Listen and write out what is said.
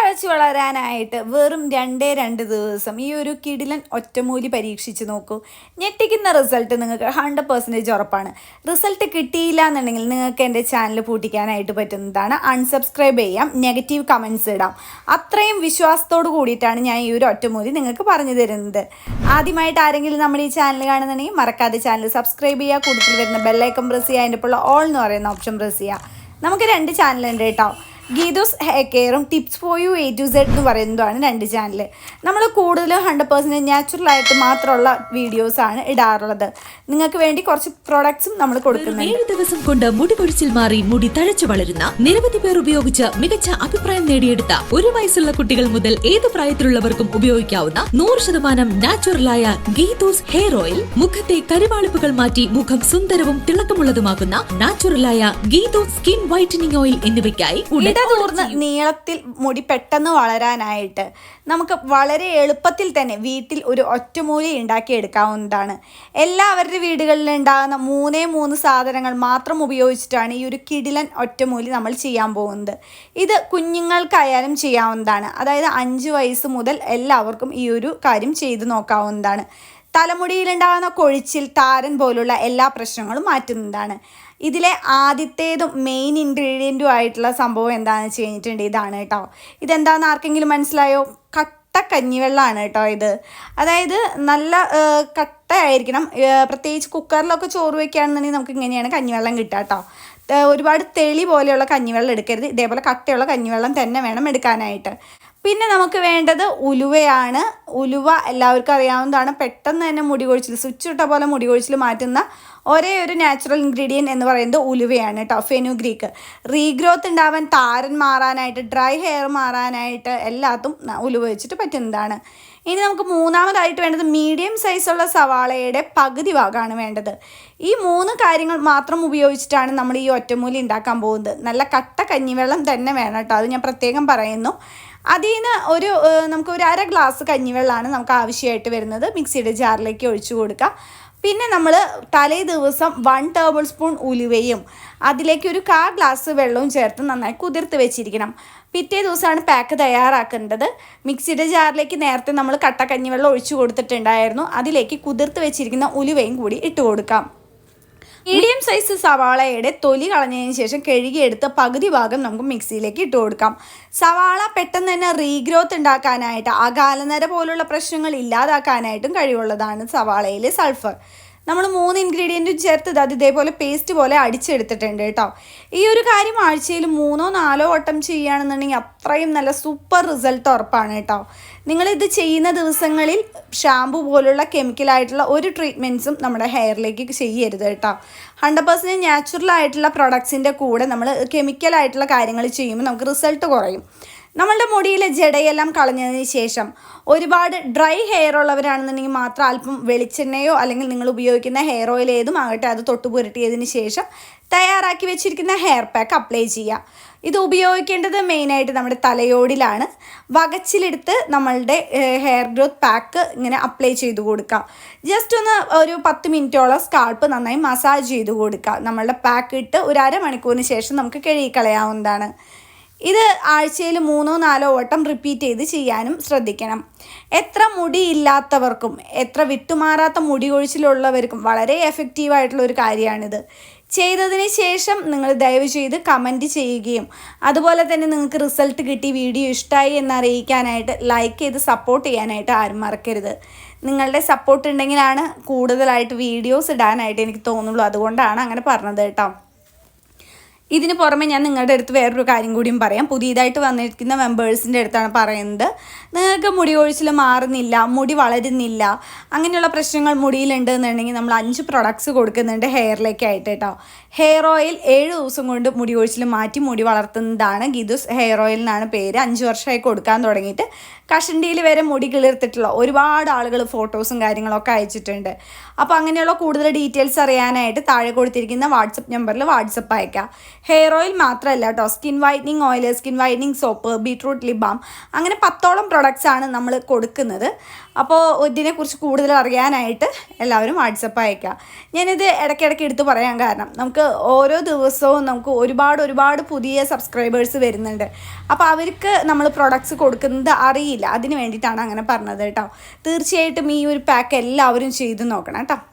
തഴച്ചു വളരാനായിട്ട് വെറും രണ്ടേ രണ്ട് ദിവസം ഈ ഒരു കിടിലൻ ഒറ്റമൂലി പരീക്ഷിച്ച് നോക്കൂ. ഞെട്ടിക്കുന്ന റിസൾട്ട് നിങ്ങൾക്ക് ഹൺഡ്രഡ് പെർസെന്റേജ് ഉറപ്പാണ്. റിസൾട്ട് കിട്ടിയില്ല എന്നുണ്ടെങ്കിൽ നിങ്ങൾക്ക് എന്റെ ചാനൽ പൂട്ടിക്കാനായിട്ട് പറ്റുന്നതാണ്. അൺസബ്സ്ക്രൈബ് ചെയ്യാം നെഗറ്റീവ് കമൻസ് ഇടാം. അത്രയും വിശ്വാസത്തോട് കൂടിയിട്ടാണ് ഞാൻ ഈ ഒരു ഒറ്റമൂലി നിങ്ങൾക്ക് പറഞ്ഞു തരുന്നത്. ആദ്യമായിട്ട് ആരെങ്കിലും നമ്മുടെ ഈ ചാനൽ കാണുന്നുണ്ടെങ്കിൽ മറക്കാതെ ചാനൽ സബ്സ്ക്രൈബ് ചെയ്യുക കൂടുതൽ വരുന്ന ബെല്ലൈക്കൺ പ്രസ് ചെയ്യുക അതിന്റെ ഇപ്പോൾ ഓൾ എന്ന് പറയുന്ന ഓപ്ഷൻ പ്രസ് ചെയ്യുക. നമുക്ക് രണ്ട് ചാനലുണ്ട് കേട്ടോ. Geethos hair കെയറും tips for you A to Z എന്ന് പറയുന്നതാണ് രണ്ട് ചാനൽ നമ്മൾ കൂടുതലും ഹൺഡ്രഡ് പെർസെന്റ് നാച്ചുറലായിട്ട് മാത്രമുള്ള വീഡിയോസാണ് ഇടാറുള്ളത്. നിങ്ങൾക്ക് വേണ്ടി കുറച്ച് പ്രോഡക്ട്സും നമ്മൾ കൊടുക്കുന്നുണ്ട്. ഏഴ് ദിവസം കൊണ്ട് മുടി കൊഴിച്ചിൽ മാറി മുടി തഴച്ചു വളരുന്ന നിരവധി പേർ ഉപയോഗിച്ച് മികച്ച അഭിപ്രായം നേടിയെടുത്ത ഒരു വയസ്സുള്ള കുട്ടികൾ മുതൽ ഏത് പ്രായത്തിലുള്ളവർക്കും ഉപയോഗിക്കാവുന്ന നൂറ് ശതമാനം നാച്ചുറലായ ഗീതൂസ് ഹെയർ ഓയിൽ. മുഖത്തെ കരുവാളിപ്പുകൾ മാറ്റി മുഖം സുന്ദരവും തിളക്കമുള്ളതുമാക്കുന്ന നാച്ചുറലായ ഗീതൂസ് സ്കിൻ വൈറ്റനിങ് ഓയിൽ എന്നിവയ്ക്കായി ഉടൻ ഇടതൂർന്ന് നീളത്തിൽ മുടി പെട്ടെന്ന് വളരാനായിട്ട് നമുക്ക് വളരെ എളുപ്പത്തിൽ തന്നെ വീട്ടിൽ ഒരു ഒറ്റമൂലി ഉണ്ടാക്കിയെടുക്കാവുന്നതാണ്. എല്ലാവരുടെ വീടുകളിൽ ഉണ്ടാകുന്ന മൂന്നേ മൂന്ന് സാധനങ്ങൾ മാത്രം ഉപയോഗിച്ചിട്ടാണ് ഈ ഒരു കിടിലൻ ഒറ്റമൂലി നമ്മൾ ചെയ്യാൻ പോകുന്നത്. ഇത് കുഞ്ഞുങ്ങൾക്കായാലും ചെയ്യാവുന്നതാണ്. അതായത് അഞ്ച് വയസ്സ് മുതൽ എല്ലാവർക്കും ഈ ഒരു കാര്യം ചെയ്തു നോക്കാവുന്നതാണ്. തലമുടിയിലുണ്ടാകുന്ന കൊഴിച്ചിൽ താരൻ പോലുള്ള എല്ലാ പ്രശ്നങ്ങളും മാറ്റുന്നതാണ്. ഇതിലെ ആദ്യത്തേതും മെയിൻ ഇൻഗ്രീഡിയന്റും ആയിട്ടുള്ള സംഭവം എന്താണെന്ന് വെച്ച് കഴിഞ്ഞിട്ടുണ്ട് ഇതാണ് കേട്ടോ. ഇതെന്താണെന്ന് ആർക്കെങ്കിലും മനസ്സിലായോ? കട്ട കഞ്ഞിവെള്ളമാണ് കേട്ടോ ഇത്. അതായത് നല്ല കട്ടയായിരിക്കണം. പ്രത്യേകിച്ച് കുക്കറിലൊക്കെ ചോറ് വയ്ക്കുകയാണെന്നുണ്ടെങ്കിൽ നമുക്ക് ഇങ്ങനെയാണ് കഞ്ഞിവെള്ളം കിട്ടുക കേട്ടോ. ഒരുപാട് തെളി പോലെയുള്ള കഞ്ഞിവെള്ളം എടുക്കരുത്. ഇതേപോലെ കട്ടയുള്ള കഞ്ഞിവെള്ളം തന്നെ വേണം എടുക്കാനായിട്ട്. പിന്നെ നമുക്ക് വേണ്ടത് ഉലുവയാണ്. ഉലുവ എല്ലാവർക്കും അറിയാവുന്നതാണ്. പെട്ടെന്ന് തന്നെ മുടി കൊഴിച്ചിൽ സ്വിച്ച് ഇട്ട പോലെ മുടി കൊഴിച്ചിൽ മാറ്റുന്ന ഒരേ ഒരു നാച്ചുറൽ ഇൻഗ്രീഡിയന്റ് എന്ന് പറയുന്നത് ഉലുവയാണ് കേട്ടോ ഫെനുഗ്രീക്ക് റീഗ്രോത്ത് ഉണ്ടാവാൻ താരൻ മാറാനായിട്ട് ഡ്രൈ ഹെയർ മാറാനായിട്ട് എല്ലാത്തും ഉലുവ വെച്ചിട്ട് പറ്റുന്നതാണ്. ഇനി നമുക്ക് മൂന്നാമതായിട്ട് വേണ്ടത് മീഡിയം സൈസുള്ള സവാളയുടെ പകുതി ഭാഗമാണ് വേണ്ടത്. ഈ മൂന്ന് കാര്യങ്ങൾ മാത്രം ഉപയോഗിച്ചിട്ടാണ് നമ്മൾ ഈ ഒറ്റമൂലി ഉണ്ടാക്കാൻ പോകുന്നത്. നല്ല കട്ട കഞ്ഞിവെള്ളം തന്നെ വേണം കേട്ടോ. അത് ഞാൻ പ്രത്യേകം പറയുന്നു. അതിൽ നിന്ന് ഒരു നമുക്ക് ഒരു അര ഗ്ലാസ് കഞ്ഞിവെള്ളമാണ് നമുക്ക് ആവശ്യമായിട്ട് വരുന്നത്. മിക്സിയുടെ ജാറിലേക്ക് ഒഴിച്ചു കൊടുക്കുക പിന്നെ നമ്മൾ തലേ ദിവസം വൺ ടേബിൾ സ്പൂൺ ഉലുവയും അതിലേക്ക് ഒരു കാ ഗ്ലാസ് വെള്ളവും ചേർത്ത് നന്നായി കുതിർത്ത് വെച്ചിരിക്കണം. പിറ്റേ ദിവസമാണ് പാക്ക് തയ്യാറാക്കേണ്ടത്. മിക്സിയുടെ ജാറിലേക്ക് നേരത്തെ നമ്മൾ കട്ട കഞ്ഞിവെള്ളം ഒഴിച്ചു കൊടുത്തിട്ടുണ്ടായിരുന്നു. അതിലേക്ക് കുതിർത്ത് വെച്ചിരിക്കുന്ന ഉലുവയും കൂടി ഇട്ട് കൊടുക്കാം. മീഡിയം സൈസ് സവാളയുടെ തൊലി കളഞ്ഞതിന് ശേഷം കഴുകിയെടുത്ത് പകുതി ഭാഗം നമുക്ക് മിക്സിയിലേക്ക് ഇട്ട് കൊടുക്കാം. സവാള പെട്ടെന്ന് തന്നെ റീഗ്രോത്ത് ഉണ്ടാക്കാനായിട്ട് അകാലനര പോലുള്ള പ്രശ്നങ്ങൾ ഇല്ലാതാക്കാനായിട്ടും കഴിവുള്ളതാണ് സവാളയിലെ സൾഫർ നമ്മൾ മൂന്ന് ഇൻഗ്രീഡിയന്റും ചേർത്ത് അത് ഇതേപോലെ പേസ്റ്റ് പോലെ അടിച്ചെടുത്തിട്ടുണ്ട് കേട്ടോ. ഈ ഒരു കാര്യം ആഴ്ചയിൽ മൂന്നോ നാലോ വട്ടം ചെയ്യുകയാണെന്നുണ്ടെങ്കിൽ അത്രയും നല്ല സൂപ്പർ റിസൾട്ട് ഉറപ്പാണ് കേട്ടോ. നിങ്ങളിത് ചെയ്യുന്ന ദിവസങ്ങളിൽ ഷാമ്പു പോലുള്ള കെമിക്കലായിട്ടുള്ള ഒരു ട്രീറ്റ്മെന്റ്സും നമ്മുടെ ഹെയറിലേക്ക് ചെയ്യരുത് കേട്ടോ. ഹൺഡ്രഡ് പെർസെന്റ് നാച്ചുറൽ ആയിട്ടുള്ള പ്രൊഡക്ട്സിന്റെ കൂടെ നമ്മൾ കെമിക്കലായിട്ടുള്ള കാര്യങ്ങൾ ചെയ്യുമ്പോൾ നമുക്ക് റിസൾട്ട് കുറയും. നമ്മളുടെ മുടിയിലെ ജടയെല്ലാം കളഞ്ഞതിന് ശേഷം ഒരുപാട് ഡ്രൈ ഹെയർ ഉള്ളവരാണെന്നുണ്ടെങ്കിൽ മാത്രം അല്പം വെളിച്ചെണ്ണയോ അല്ലെങ്കിൽ നിങ്ങൾ ഉപയോഗിക്കുന്ന ഹെയർ ഓയിൽ ഏതും ആകട്ടെ അത് തൊട്ട് പുരട്ടിയതിന് ശേഷം തയ്യാറാക്കി വെച്ചിരിക്കുന്ന ഹെയർ പാക്ക് അപ്ലൈ ചെയ്യുക. ഇത് ഉപയോഗിക്കേണ്ടത് മെയിനായിട്ട് നമ്മുടെ തലയോടിലാണ്. വകച്ചിലെടുത്ത് നമ്മളുടെ ഹെയർ ഗ്രോത്ത് പാക്ക് ഇങ്ങനെ അപ്ലൈ ചെയ്ത് കൊടുക്കുക. ജസ്റ്റ് ഒന്ന് ഒരു പത്ത് മിനിറ്റോളം സ്കാൾപ്പ് നന്നായി മസാജ് ചെയ്ത് കൊടുക്കുക. നമ്മളുടെ പാക്ക് ഇട്ട് ഒരു അരമണിക്കൂറിന് ശേഷം നമുക്ക് കഴുകിക്കളയാവുന്നതാണ് ഇത് ആഴ്ചയിൽ മൂന്നോ നാലോ വട്ടം റിപ്പീറ്റ് ചെയ്ത് ചെയ്യാനും ശ്രദ്ധിക്കണം. എത്ര മുടി ഇല്ലാത്തവർക്കും എത്ര വിട്ടുമാറാത്ത മുടി ഒഴിച്ചിലുള്ളവർക്കും വളരെ എഫക്റ്റീവ് ആയിട്ടുള്ള ഒരു കാര്യമാണിത്. ചെയ്തതിന് ശേഷം നിങ്ങൾ ദയവ് ചെയ്ത് കമന്റ് ചെയ്യുകയും അതുപോലെ തന്നെ നിങ്ങൾക്ക് റിസൾട്ട് കിട്ടി വീഡിയോ ഇഷ്ടമായി എന്ന് അറിയിക്കാനായിട്ട് ലൈക്ക് ചെയ്ത് സപ്പോർട്ട് ചെയ്യാനായിട്ട് ആരും മറക്കരുത്. നിങ്ങളുടെ സപ്പോർട്ട് ഉണ്ടെങ്കിലാണ് കൂടുതലായിട്ട് വീഡിയോസ് ഇടാനായിട്ട് എനിക്ക് തോന്നുള്ളൂ. അതുകൊണ്ടാണ് അങ്ങനെ പറഞ്ഞത് കേട്ടോ. ഇതിന് പുറമെ ഞാൻ നിങ്ങളുടെ അടുത്ത് വേറൊരു കാര്യം കൂടിയും പറയാം. പുതിയതായിട്ട് വന്നിരിക്കുന്ന മെമ്പേഴ്സിന്റെ അടുത്താണ് പറയുന്നത്. നിങ്ങൾക്ക് മുടി കൊഴിച്ചിൽ മാറുന്നില്ല മുടി വളരുന്നില്ല അങ്ങനെയുള്ള പ്രശ്നങ്ങൾ മുടിയിലുണ്ട് എന്നുണ്ടെങ്കിൽ നമ്മൾ അഞ്ച് പ്രൊഡക്ട്സ് കൊടുക്കുന്നുണ്ട് ഹെയറിലേക്കായിട്ട് കേട്ടോ ഹെയർ ഓയിൽ ഏഴ് ദിവസം കൊണ്ട് മുടി കൊഴിച്ചിൽ മാറ്റി മുടി വളർത്തുന്നതാണ് ഗിദുസ് ഹെയർ ഓയിൽ എന്നാണ് പേര്. അഞ്ച് വർഷമായി കൊടുക്കാൻ തുടങ്ങിയിട്ട് കഷണ്ടിയിൽ വരെ മുടി കിളിർത്തിട്ടുള്ള ഒരുപാട് ആളുകൾ ഫോട്ടോസും കാര്യങ്ങളൊക്കെ അയച്ചിട്ടുണ്ട്. അപ്പോൾ അങ്ങനെയുള്ള കൂടുതൽ ഡീറ്റെയിൽസ് അറിയാനായിട്ട് താഴെ കൊടുത്തിരിക്കുന്ന വാട്സപ്പ് നമ്പറിൽ വാട്സപ്പ് അയക്കാം ഹെയർ ഓയിൽ മാത്രമല്ല കേട്ടോ skin whitening oil skin whitening soap beetroot lip balm അങ്ങനെ പത്തോളം പ്രൊഡക്ട്സ് ആണ് നമ്മൾ കൊടുക്കുന്നത്. അപ്പോൾ ഇതിനെക്കുറിച്ച് കൂടുതൽ അറിയാനായിട്ട് എല്ലാവരും വാട്സപ്പ് അയക്കുക ഞാനിത് ഇടയ്ക്കിടയ്ക്ക് എടുത്ത് പറയാൻ കാരണം നമുക്ക് ഓരോ ദിവസവും നമുക്ക് ഒരുപാട് ഒരുപാട് പുതിയ സബ്സ്ക്രൈബേഴ്സ് വരുന്നുണ്ട്. അപ്പോൾ അവർക്ക് നമ്മൾ പ്രൊഡക്ട്സ് കൊടുക്കുന്നത് അറിയില്ല. അതിന് വേണ്ടിയിട്ടാണ് അങ്ങനെ പറഞ്ഞത് കേട്ടോ. തീർച്ചയായിട്ടും ഈ ഒരു പാക്ക് എല്ലാവരും ചെയ്ത് നോക്കണം കേട്ടോ.